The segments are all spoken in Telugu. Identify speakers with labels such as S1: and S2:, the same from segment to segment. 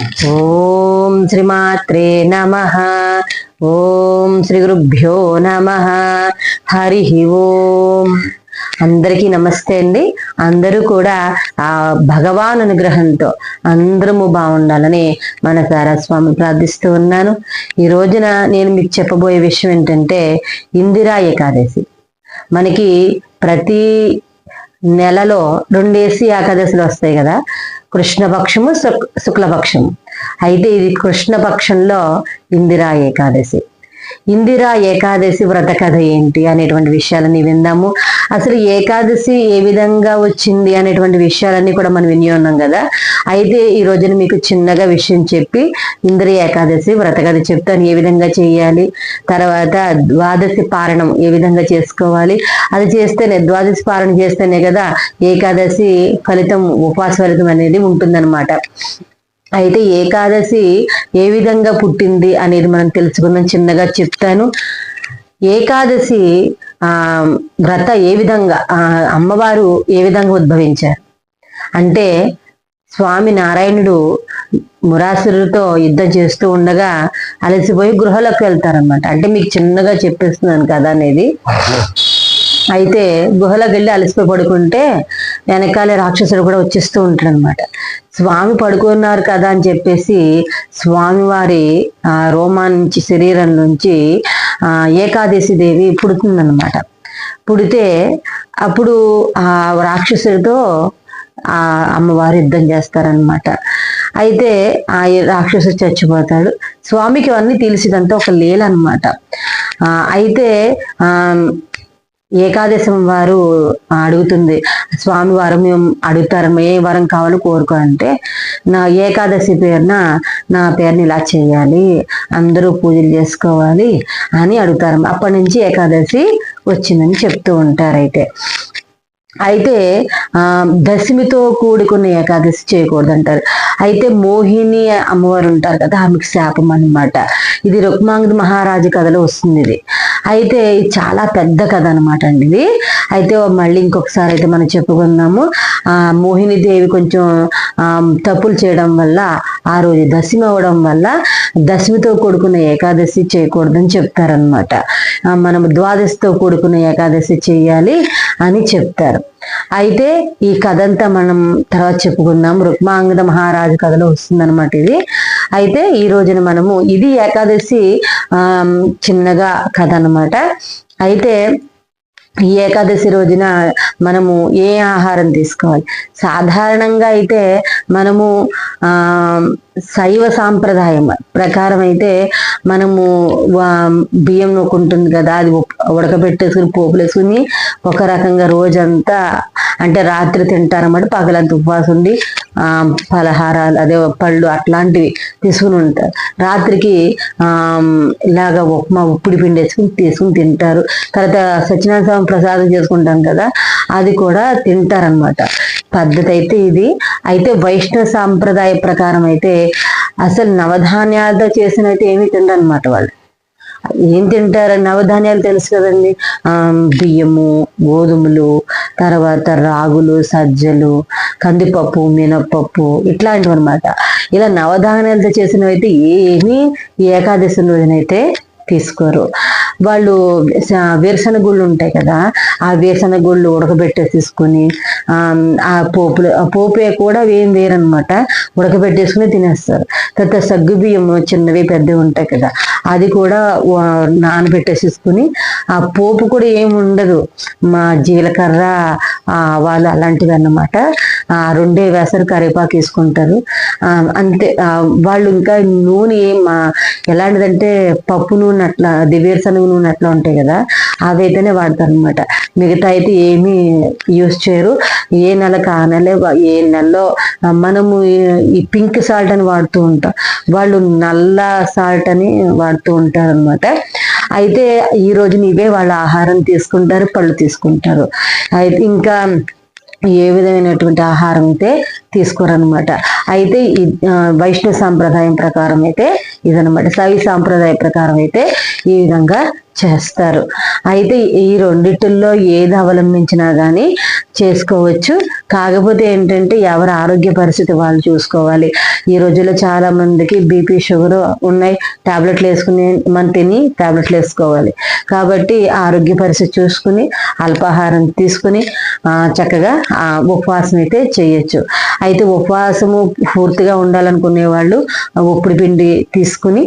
S1: ఓం శ్రీమాత్రే నమ. ఓం శ్రీ గురుభ్యో నమ. హరి ఓం. అందరికీ నమస్తే అండి. అందరూ కూడా ఆ భగవాన్ అనుగ్రహంతో అందరము బాగుండాలని మన సారస్వామి ప్రార్థిస్తూ ఉన్నాను. ఈ రోజున నేను మీకు చెప్పబోయే విషయం ఏంటంటే ఇందిరా ఏకాదశి. మనకి ప్రతి నెలలో రెండేసి ఏకాదశులు వస్తాయి కదా. కృష్ణపక్షము శుక్ శుక్లపక్షము. అయితే ఇది కృష్ణపక్షంలో ఇందిరా ఏకాదశి. ఇందిరా ఏకాదశి వ్రత కథ ఏంటి అనేటువంటి విషయాలని విందాము. అసలు ఏకాదశి ఏ విధంగా వచ్చింది అనేటువంటి విషయాలన్నీ కూడా మనం విని ఉన్నాం కదా. అయితే ఈ రోజున మీకు చిన్నగా విషయం చెప్పి ఇందిర ఏకాదశి వ్రత కథ చెప్తాను. ఏ విధంగా చేయాలి? తర్వాత ద్వాదశి పారణం ఏ విధంగా చేసుకోవాలి? అది చేస్తేనే ద్వాదశి పారణం చేస్తేనే కదా ఏకాదశి ఫలితం ఉపవాస ఫలితం అనేది ఉంటుందన్నమాట. అయితే ఏకాదశి ఏ విధంగా పుట్టింది అనేది మనం తెలుసుకుందాం. చిన్నగా చెప్తాను. ఏకాదశి ఆ వ్రత ఏ విధంగా ఆ అమ్మవారు ఏ విధంగా ఉద్భవించారు? అంటే స్వామి నారాయణుడు మురాసురుతో యుద్ధం చేస్తూ ఉండగా అలసిపోయి గృహలోకి వెళ్తారనమాట అంటే మీకు చిన్నగా చెప్పేస్తున్నాను కదా అనేది. అయితే గుహలోకి వెళ్ళి అలసిపోయి పడుకుంటే వెనకాలే రాక్షసుడు కూడా వచ్చేస్తూ ఉంటాడు అనమాట స్వామి పడుకున్నారు కదా అని చెప్పేసి స్వామివారి ఆ రోమా నుంచి శరీరం నుంచి ఆ ఏకాదశి దేవి పుడుతుందన్నమాట. పుడితే అప్పుడు ఆ రాక్షసుడితో ఆ అమ్మవారు యుద్ధం చేస్తారనమాట అయితే ఆ రాక్షసుడు చచ్చిపోతాడు. స్వామికి అవన్నీ తెలిసిదంతా ఒక లీల అనమాట అయితే ఆ ఏకాదశం వారు అడుగుతుంది స్వామి వారం మేము అడుగుతారు ఏ వరం కావాలో కోరుకో అంటే నా ఏకాదశి పేరున నా పేరుని ఇలా చేయాలి అందరూ పూజలు చేసుకోవాలి అని అడుగుతారు. అప్పటి నుంచి ఏకాదశి వచ్చిందని చెప్తూ ఉంటారు అయితే. అయితే ఆ దశమితో కూడుకున్న ఏకాదశి చేయకూడదు అంటారు అయితే మోహిని అమ్మవారు ఉంటారు కదా ఆమెకు శాపం అనమాట ఇది రుక్మాంగ మహారాజు కథలో వస్తుంది ఇది. అయితే ఇది చాలా పెద్ద కథ అనమాట అండి ఇది. అయితే మళ్ళీ ఇంకొకసారి అయితే మనం చెప్పుకుందాము. ఆ మోహిని దేవి కొంచెం ఆ తప్పులు చేయడం వల్ల ఆ రోజు దశమి అవడం వల్ల దశమితో కూడుకున్న ఏకాదశి చేయకూడదని చెప్తారనమాట మనం ద్వాదశితో కూడుకున్న ఏకాదశి చేయాలి అని చెప్తారు. అయితే ఈ కథ అంతా మనం తర్వాత చెప్పుకుందాం. రుక్మాంగద మహారాజు కథలో వస్తుందన్నమాట ఇది. అయితే ఈ రోజున మనము ఇది ఏకాదశి ఆ చిన్నగా కథ అనమాట అయితే ఈ ఏకాదశి రోజున మనము ఏ ఆహారం తీసుకోవాలి? సాధారణంగా అయితే మనము ఆ శైవ సాంప్రదాయం ప్రకారం అయితే మనము బియ్యం నూకుంటుంది కదా అది ఉడకబెట్టేసుకుని పోపులేసుకుని ఒక రకంగా రోజంతా అంటే రాత్రి తింటారన్నమాట. పగలంత ఉపవాసం ఉండి పలహారాలు అదే పళ్ళు అట్లాంటివి తీసుకుని ఉంటారు. రాత్రికి ఆ ఇలాగ ఉప్మా ఉప్పుడి పిండి వేసుకుని తీసుకుని తింటారు. తర్వాత సత్యనారాయణ స్వామి ప్రసాదం చేసుకుంటాం కదా అది కూడా తింటారనమాట పద్ధతి అయితే ఇది. అయితే వైష్ణవ సాంప్రదాయ ప్రకారం అయితే అసలు నవధాన్యాలతో చేసిన అయితే ఏమీ తిండనమాట వాళ్ళు. ఏం తింటారు? నవధాన్యాలు తెలుసు కదండి. బియ్యము గోధుమలు తర్వాత రాగులు సజ్జలు కందిపప్పు మినప్పప్పు ఇట్లాంటివి అనమాట ఇలా నవధాన్యాలతో చేసినవి అయితే ఏమీ ఏకాదశి రోజునైతే తీసుకోరు. వాళ్ళు వేరుశనగుళ్ళు ఉంటాయి కదా ఆ వేరుశనగుళ్ళు ఉడకబెట్టేసేసుకుని ఆ పోపులు ఆ పోపే కూడా ఏం వేరనమాట ఉడకబెట్టేసుకుని తినేస్తారు. తర్వాత సగ్గు బియ్యం చిన్నవి పెద్దవి ఉంటాయి కదా అది కూడా నానబెట్టేసేసుకుని ఆ పోపు కూడా ఏమి ఉండదు. మా జీలకర్ర ఆవాలు అలాంటివి అన్నమాట. ఆ రెండే వేసరి కరివేపాకు వేసుకుంటారు. అంతే వాళ్ళు ఇంకా నూనె మా ఎలాంటిదంటే పప్పు నూనె అట్లా దివేరుశనగ నూనె అట్లా ఉంటాయి కదా అవి అయితేనే వాడతారు అనమాట మిగతా అయితే ఏమీ యూస్ చేయరు. ఏ నెలకు ఆ నెల ఏ నెలలో మనము ఈ పింక్ సాల్ట్ అని వాడుతూ ఉంటాం. వాళ్ళు నల్ల సాల్ట్ అని వాడుతూ ఉంటారు అనమాట అయితే ఈ రోజున ఇవే వాళ్ళ ఆహారం తీసుకుంటారు పళ్ళు తీసుకుంటారు. అయితే ఇంకా ఏ విధమైనటువంటి ఆహారం అయితే తీసుకోరనమాట అయితే ఈ వైష్ణవ సాంప్రదాయం ప్రకారం అయితే ఇదనమాట సవి సాంప్రదాయ ప్రకారం అయితే ఈ విధంగా చేస్తారు. అయితే ఈ రెండిటిల్లో ఏది అవలంబించినా కానీ చేసుకోవచ్చు. కాకపోతే ఏంటంటే ఎవరి ఆరోగ్య పరిస్థితి వాళ్ళు చూసుకోవాలి. ఈ రోజుల్లో చాలా మందికి బీపీ షుగర్ ఉన్నాయి. టాబ్లెట్లు వేసుకుని మన తిని టాబ్లెట్లు వేసుకోవాలి. కాబట్టి ఆరోగ్య పరిస్థితి చూసుకుని అల్పాహారం తీసుకుని చక్కగా ఉపవాసం అయితే చేయొచ్చు. అయితే ఉపవాసము పూర్తిగా ఉండాలనుకునే వాళ్ళు ఉప్పుడు పిండి తీసుకుని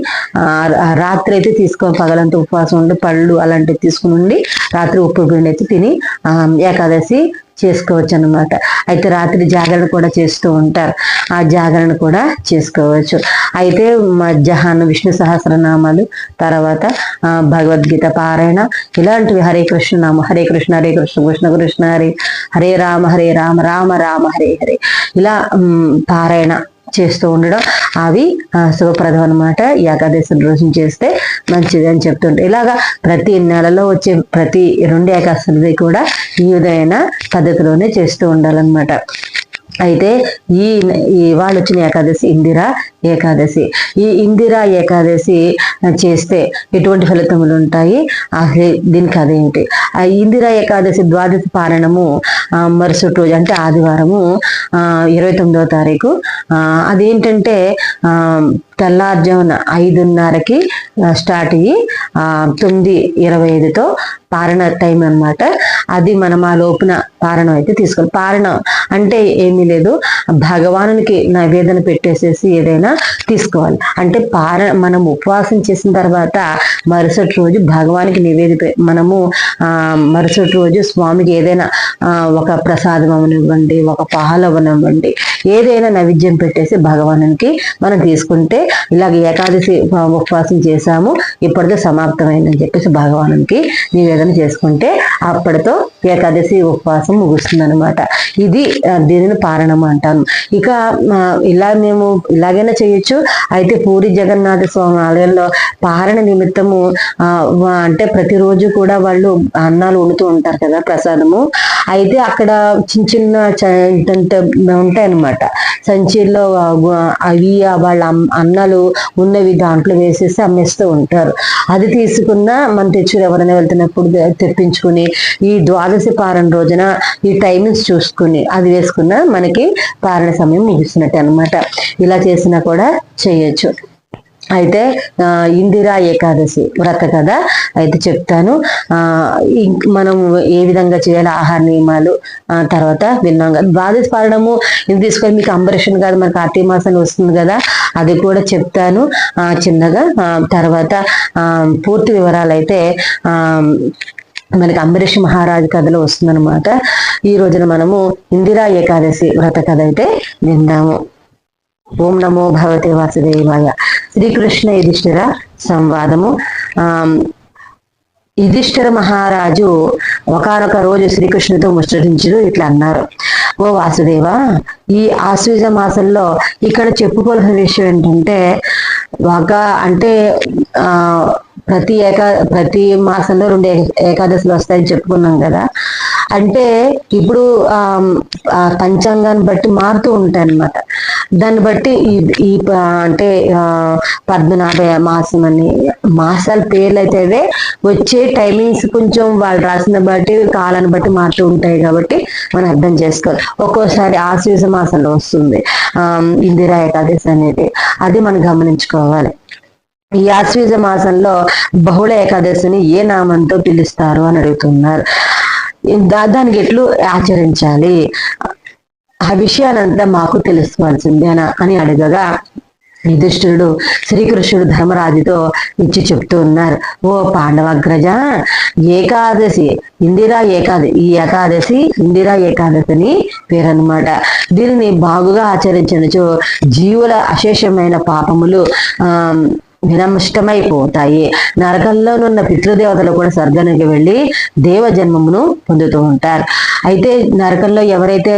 S1: రాత్రి అయితే తీసుకో పగలంతా ఉపవాసం ఉండదు పళ్ళు అలాంటివి తీసుకుని ఉండి రాత్రి ఉప్పు పిండి అయితే తిని ఆ, ఏకాదశి చేసుకోవచ్చు అన్నమాట అయితే రాత్రి జాగరణ కూడా చేస్తూ ఉంటారు. ఆ జాగరణ కూడా చేసుకోవచ్చు. అయితే మధ్యాహ్నం విష్ణు సహస్రనామాలు తర్వాత ఆ, భగవద్గీత పారాయణ ఇలాంటివి హరే కృష్ణ నామ హరే కృష్ణ హరే కృష్ణ కృష్ణ కృష్ణ హరే హరే రామ హరే రామ రామ రామ హరే హరే. ఇలా పారాయణ చేస్తూ ఉండడం అవి ఆ, శుభప్రదం అనమాట ఏకాదశి రోజు చేస్తే మంచిది అని చెప్తుంటారు. ఇలాగా ప్రతి నెలలో వచ్చే ప్రతి రెండు ఏకాదశి కూడా ఈ విధమైన పద్ధతిలోనే చేస్తూ ఉండాలన్నమాట. అయితే ఈ ఈ వచ్చిన ఏకాదశి ఇందిరా ఏకాదశి. ఈ ఇందిరా ఏకాదశి చేస్తే ఎటువంటి ఫలితములు ఉంటాయి? దీనికి అదేంటి ఆ ఇందిరా ఏకాదశి ద్వాదశి పారణము మరుసటి రోజు అంటే ఆదివారము ఇరవై తొమ్మిదవ తారీఖు. అదేంటంటే ఆ, ఐదున్నరకి స్టార్ట్ అయ్యి తొమ్మిది ఇరవై ఐదుతో పారణ టైం అన్నమాట. అది మనం ఆ లోపున పారణం అయితే తీసుకోవాలి. పారణం అంటే ఏమీ లేదు. భగవానునికి నైవేదన పెట్టేసేసి ఏదైనా తీసుకోవాలి. అంటే పార మనం ఉపవాసం చేసిన తర్వాత మరుసటి రోజు భగవానికి నివేదిక మనము ఆ మరుసటి రోజు స్వామికి ఏదైనా ఒక ప్రసాదం అవనివ్వండి ఒక పాలు అవనివ్వండి ఏదైనా నైవేద్యం పెట్టేసి భగవానునికి మనం తీసుకుంటే ఇలాగ ఏకాదశి ఉపవాసం చేశాము ఇప్పటికే సమాప్తమైందని చెప్పేసి భగవానునికి నివేదన చేసుకుంటే అప్పటితో ఏకాదశి ఉపవాసం ముగుస్తుంది అనమాట ఇది దీనిని పారణం అంటాను ఇక ఇలా మేము ఇలాగైనా చేయొచ్చు. అయితే పూరి జగన్నాథ స్వామి ఆలయంలో పారణ నిమిత్తము అంటే ప్రతిరోజు కూడా వాళ్ళు అన్నాలు వండుతూ ఉంటారు కదా ప్రసాదము. అయితే అక్కడ చిన్న చిన్న చ- ఉంటాయి ఉంటాయన్నమాట. సంచిలో అవి వాళ్ళ అన్నాలు ఉన్నవి దాంట్లో వేసేసి అమ్మేస్తూ ఉంటారు. అది తీసుకున్న మన తెచ్చులు ఎవరైనా వెళ్తున్నప్పుడు తెప్పించుకుని ఈ ద్వాదశి పారణ రోజున ఈ టైమింగ్స్ చూసుకుని అది వేసుకున్న మనకి పారణ సమయం ముగిస్తున్నట్టు అన్నమాట. ఇలా చేసినా కూడా చేయొచ్చు. అయితే ఇందిరా ఏకాదశి వ్రత కదా అయితే చెప్తాను. ఆ మనం ఏ విధంగా చేయాలి ఆహార నియమాలు ఆ, తర్వాత విన్నాం కదా. ద్వాదశ పారణము ఇది తీసుకొని మీకు అంబరీషన్ కాదు మన కార్తీక మాసం వస్తుంది కదా అది కూడా చెప్తాను. ఆ, చిన్నగా తర్వాత ఆ, పూర్తి వివరాలు అయితే ఆ మనకి అంబరీష్ మహారాజు కథలో వస్తుందన్నమాట. ఈ రోజున మనము ఇందిరా ఏకాదశి వ్రత కథ అయితే విందాము. ఓం నమో భగవతే వాసుదేవాయ. శ్రీకృష్ణ యుధిష్ఠిర సంవాదము. ఆ యుధిష్ఠిర మహారాజు ఒకనొక రోజు శ్రీకృష్ణుతో ముచ్చటించుడు ఇట్లా అన్నారు. ఓ వాసుదేవ ఈ ఆశ్వజ మాసంలో ఇక్కడ చెప్పుకోవాల్సిన విషయం ఏంటంటే ఒక అంటే ఆ ప్రతి ఏకా ప్రతి మాసంలో రెండు ఏకాదశులు వస్తాయని చెప్పుకున్నాం కదా. అంటే ఇప్పుడు ఆ పంచాంగాన్ని బట్టి మారుతూ ఉంటాయి అన్నమాట దాన్ని బట్టి ఈ అంటే పద్మనాభ మాసం అని మాసాల పేర్లు అయితే అవే, వచ్చే టైమింగ్స్ కొంచెం వాళ్ళు రాసిన బట్టి కాలాన్ని బట్టి మారుతూ ఉంటాయి కాబట్టి మనం అర్థం చేసుకోవాలి. ఒక్కోసారి ఆశ్వీజ మాసంలో వస్తుంది. ఆ ఇందిరా ఏకాదశి అనేది. అది మనం గమనించుకోవాలి. ఈ ఆశ్వీజ మాసంలో బహుళ ఏకాదశిని ఏ నామంతో పిలుస్తారు అని అడుగుతున్నారు. దానికి ఎట్లు ఆచరించాలి? ఆ విషయాలంతా మాకు తెలుసుకోవాల్సిందేనా అని- అని అడగగా యుధిష్ఠుడు శ్రీకృష్ణుడు ధర్మరాజుతో ఇచ్చి చెప్తూ ఉన్నారు. ఓ పాండవగ్రజ ఏకాదశి ఇందిరా ఏకాదశి ఈ ఏకాదశి ఇందిరా ఏకాదశిని పేరన్నమాట. దీనిని బాగుగా ఆచరించినచో జీవుల అశేషమైన పాపములు ఆ వినమిష్టమైపోతాయి నరకంలోనున్న పితృదేవతలు కూడా స్వర్గానికి వెళ్ళి దేవ జన్మమును పొందుతూ ఉంటారు. అయితే నరకంలో ఎవరైతే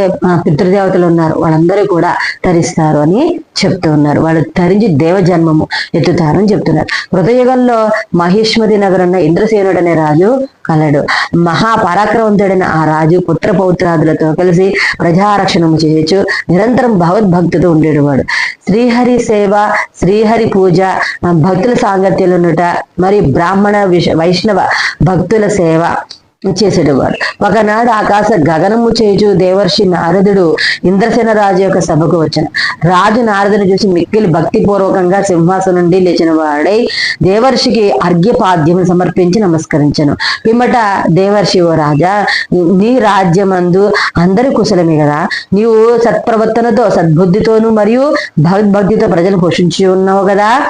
S1: పితృదేవతలు ఉన్నారో వాళ్ళందరూ కూడా తరిస్తారు అని చెప్తూ ఉన్నారు. వాళ్ళు తరించి దేవ జన్మము ఎత్తుతారని చెప్తున్నారు. కృతయుగంలో మహేశ్వరి నగరంలో ఇంద్రసేనుడు అనే రాజు కలడు. మహాపరాక్రమంతుడైన ఆ రాజు పుత్ర పౌత్రాదులతో కలిసి ప్రజారక్షణము చేయొచ్చు నిరంతరం భగవద్భక్తితో ఉండేవాడు శ్రీహరి సేవ శ్రీహరి పూజ భక్తుల సాంగత్యంలో మరి బ్రాహ్మణ విష- వైష్ణవ భక్తుల సేవ చేసేటవాడు. ఒకనాడు ఆకాశ గగనము చేచు దేవర్షి నారదుడు ఇంద్రసేన రాజు యొక్క సభకు వచ్చాను రాజు నారదుని చూసి మిక్కిలి భక్తి పూర్వకంగా సింహాసనం నుండి లేచిన వాడై దేవర్షికి అర్ఘ్యపాద్యం సమర్పించి నమస్కరించను. పిమ్మట దేవర్షి ఓ రాజా నీ రాజ్యమందు అందరి కుశలమే కదా? నీవు సత్ప్రవర్తనతో సద్బుద్ధితోను మరియు భగవద్భక్తితో ప్రజలు పోషించి ఉన్నావు కదా?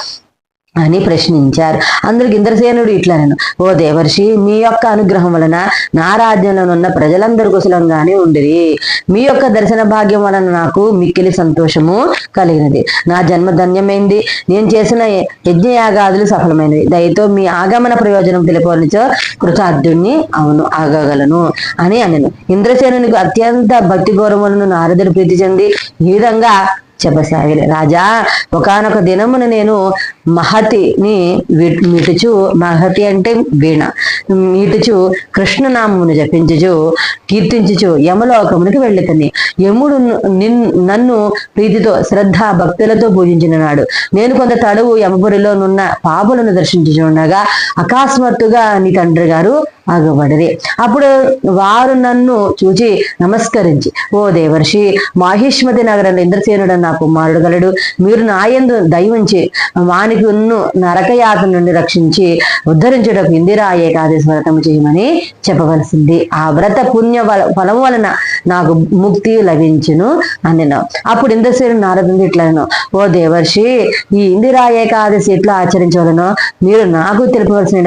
S1: అని ప్రశ్నించారు. అందరికి ఇంద్రసేనుడు ఇట్లా నేను ఓ దేవర్షి మీ యొక్క అనుగ్రహం వలన నా రాజ్యంలో ఉన్న ప్రజలందరి కుశలంగానే ఉండిరి. మీ యొక్క దర్శన భాగ్యం వలన నాకు మిక్కిలి సంతోషము కలిగినది. నా జన్మ ధన్యమైంది. నేను చేసిన యజ్ఞయాగాదులు సఫలమైనవి. దయతో మీ ఆగమన ప్రయోజనం తెలిపోనిచో కృతార్థుణ్ణి అవును ఆగగలను అని అనను ఇంద్రసేనునికి అత్యంత భక్తి గౌరవములను నారదుడు ప్రీతి చెంది ఈ విధంగా చెప్పసాగిలే రాజా ఒకనొక దినమున నేను మహతిని మిటుచు మహతి అంటే వీణ. మీటుచు కృష్ణనామమును జపించుచు కీర్తించుచు యమలోకమునికి వెళ్ళితని యముడు నిన్ నన్ను ప్రీతితో శ్రద్ధ భక్తులతో పూజించిన నాడు. నేను కొంత తడువు యమపురిలో నున్న పాపులను దర్శించుచుండగా అకస్మాత్తుగా నీ తండ్రి గారు ఆగబడిరి అప్పుడు వారు నన్ను చూచి నమస్కరించి ఓ దేవర్షి మాహిష్మతి నగరంలో ఇంద్రసేనుడు నా కుమారుడు గలడు. మీరు నాయందు దయవుంచి వానికి నరకయాత నుండి రక్షించి ఉద్ధరించుటకు ఇందిరా ఏకాదశి వ్రతము చేయమని చెప్పవలసింది. ఆ వ్రత పుణ్య ఫలం వలన నాకు ముక్తి లభించును అన్నను అప్పుడు ఇంద్రసేనుడు నారదుంది ఇట్లను ఓ దేవర్షి ఈ ఇందిరా ఏకాదశి ఎట్లా ఆచరించవలనో? మీరు నాకు తెలుపవలసిన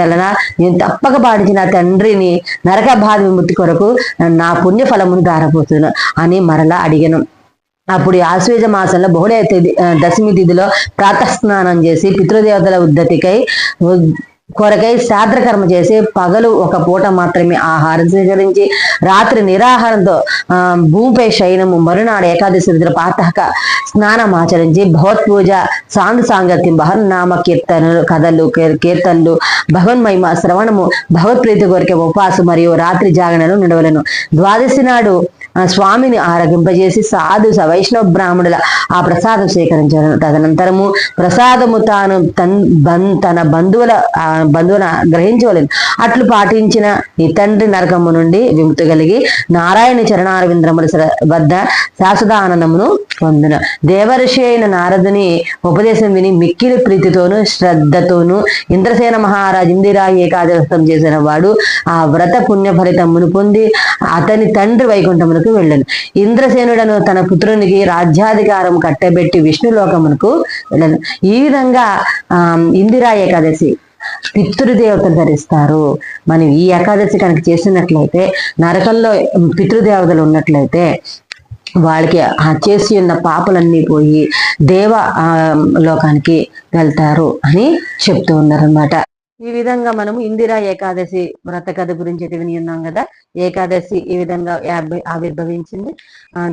S1: నేను తప్పక పాటించిన తండ్రిని నరక బాధ విముక్తి కొరకు నా పుణ్యఫలమును దారపోతును అని మరలా అడిగాను. అప్పుడు ఆశ్వేజ మాసంలో బహుళ దశమి తిథిలో ప్రాతస్నానం చేసి పితృదేవతల ఉద్ధతికై కొరకై శ్రాద్రకర్మ చేసి పగలు ఒక పూట మాత్రమే ఆహారం స్వీకరించి రాత్రి నిరాహారంతో ఆ భూమిపై శయనము మరునాడు ఏకాదశి తిథిలో పాతక స్నానం ఆచరించి భగవత్పూజ సాంధ సాంగత్యం బహర్నామ కీర్తనలు కథలు కీర్తనలు భగవన్మహిమ శ్రవణము భగవత్ప్రీతి కోరిక ఉపవాసం మరియు రాత్రి జాగరణలు నడవలను ద్వాదశి నాడు స్వామిని ఆరగింపజేసి సాధు స వైష్ణవ బ్రాహ్మణుల ఆ ప్రసాదం సేకరించారు తదనంతరము ప్రసాదము తాను తన్ బన్ తన బంధువుల బంధువుల గ్రహించవలేదు అట్లు పాటించిన ఈ తండ్రి నరకము నుండి విముక్తి కలిగి నారాయణ చరణారవింద్రముల వద్ద శాశ్వత ఆనందమును పొందిన. దేవర్షి అయిన నారదుని ఉపదేశం విని మిక్కిలి ప్రీతితోను శ్రద్ధతోను ఇంద్రసేన మహారాజ్ ఇందిరా ఏకాదశం చేసిన వాడు ఆ వ్రత పుణ్య ఫలితమును పొంది అతని తండ్రి లోకమునకు వెళ్ళను. ఇంద్రసేనుడను తన పుత్రునికి రాజ్యాధికారం కట్టబెట్టి విష్ణులోకమునకు వెళ్ళను. ఈ విధంగా ఆ ఇందిరా ఏకాదశి పితృదేవతలు ధరిస్తారు. మనం ఈ ఏకాదశి కనుక చేసినట్లయితే నరకంలో పితృదేవతలు ఉన్నట్లయితే వాళ్ళకి ఆ చేసి ఉన్న పాపలన్నీ పోయి దేవ ఆ, లోకానికి వెళ్తారు అని చెప్తూ ఉన్నారనమాట ఈ విధంగా మనము ఇందిరా ఏకాదశి వ్రత కథ గురించి అయితే విని ఉన్నాం కదా. ఏకాదశి ఈ విధంగా ఆవిర్భవించింది.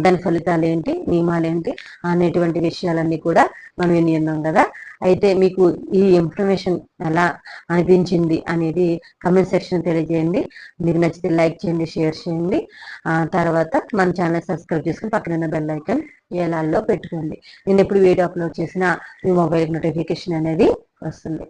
S1: దాని ఫలితాలు ఏంటి? నియమాలు ఏంటి? అనేటువంటి విషయాలన్నీ కూడా మనం విని ఉన్నాం కదా. అయితే మీకు ఈ ఇన్ఫర్మేషన్ ఎలా అనిపించింది అనేది కమెంట్ సెక్షన్ తెలియజేయండి. మీకు నచ్చితే లైక్ చేయండి షేర్ చేయండి. ఆ తర్వాత మన ఛానల్ సబ్స్క్రైబ్ చేసుకుని పక్కన ఉన్న బెల్ ఐకన్ ఏలాల్లో పెట్టుకోండి. నేను ఎప్పుడు వీడియో అప్లోడ్ చేసినా మీ మొబైల్ నోటిఫికేషన్ అనేది వస్తుంది.